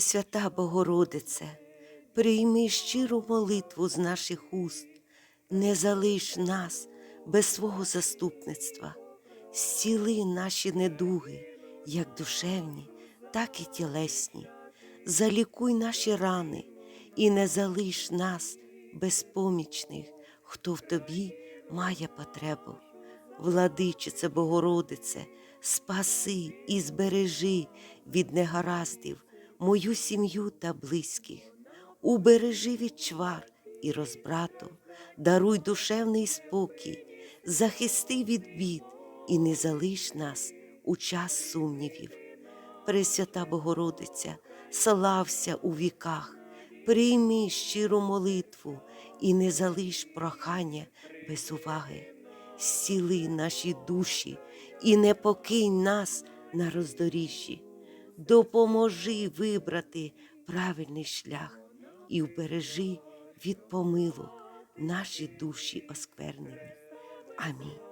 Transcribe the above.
Свята Богородице, прийми щиру молитву з наших уст, не залиш нас без свого заступництва, зціли наші недуги, як душевні, так і тілесні, залікуй наші рани і не залиш нас безпомічних, хто в тобі має потребу. Владичице Богородице, спаси і збережи від негараздів мою сім'ю та близьких, убережи від чвар і розбрату, даруй душевний спокій, захисти від бід і не залиш нас у час сумнівів. Пресвята Богородиця, слався у віках, прийми щиру молитву і не залиш прохання без уваги. Зціли наші душі і не покинь нас на роздоріжжі. Допоможи вибрати правильний шлях і вбережи від помилок наші душі осквернені. Амінь.